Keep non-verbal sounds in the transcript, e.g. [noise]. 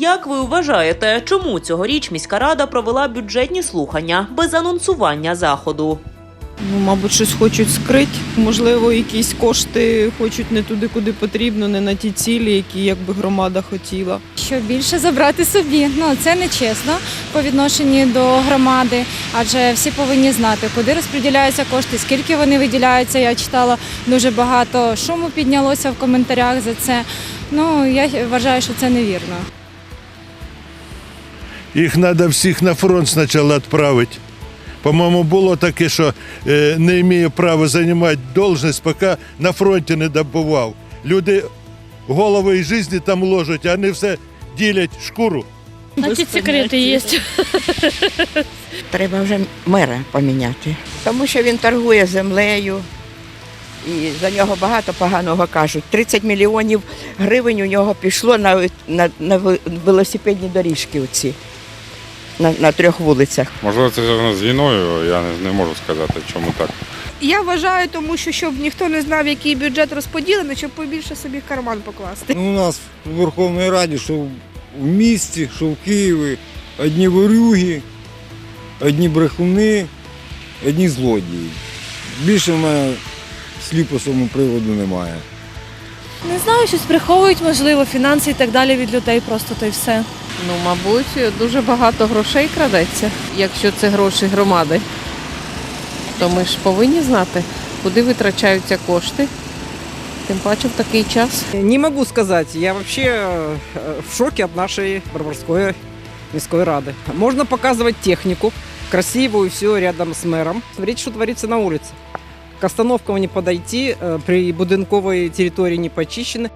Як ви вважаєте, чому цьогоріч міська рада провела бюджетні слухання без анонсування заходу? Ну, мабуть, щось хочуть скрити. Можливо, якісь кошти хочуть не туди, куди потрібно, не на ті цілі, які якби громада хотіла. Щоб більше забрати собі. Ну це не чесно по відношенню до громади, адже всі повинні знати, куди розподіляються кошти, скільки вони виділяються. Я читала дуже багато шуму піднялося в коментарях за це. Ну я вважаю, що це невірно. Їх треба всіх на фронт спочатку відправити. По-моєму, було таке, що е, не має права займати должність, поки на фронті не добував. Люди голови і життя там ложать, а вони все ділять шкуру. Значить, секрети є. [laughs] Треба вже мера поміняти, тому що він торгує землею. І за нього багато поганого кажуть. 30 мільйонів гривень у нього пішло на, на, на велосипедні доріжки оці, на, на трьох вулицях. Можливо, це зв'язано з війною, я не, не можу сказати, чому так. Я вважаю, тому що щоб ніхто не знав, який бюджет розподілений, щоб побільше собі в карман покласти. Ну, у нас в Верховній Раді, що в місті, що в Києві, одні ворюги, одні брехуни, одні злодії. Більше в мене слів по цьому приводу немає. Не знаю, щось приховують, можливо, фінанси і так далі від людей, просто то й все. Ну, мабуть, дуже багато грошей крадеться, якщо це гроші громади. То ми ж повинні знати, куди витрачаються кошти. Тим паче в такий час. Не могу сказать. Я вообще э, в шоке от нашей Барбарской міської ради. Можно показывать технику, красивую, все рядом с мэром. Смотреть, что творится на улице. К остановкам не подойти, э, при будинковой территории не почищены.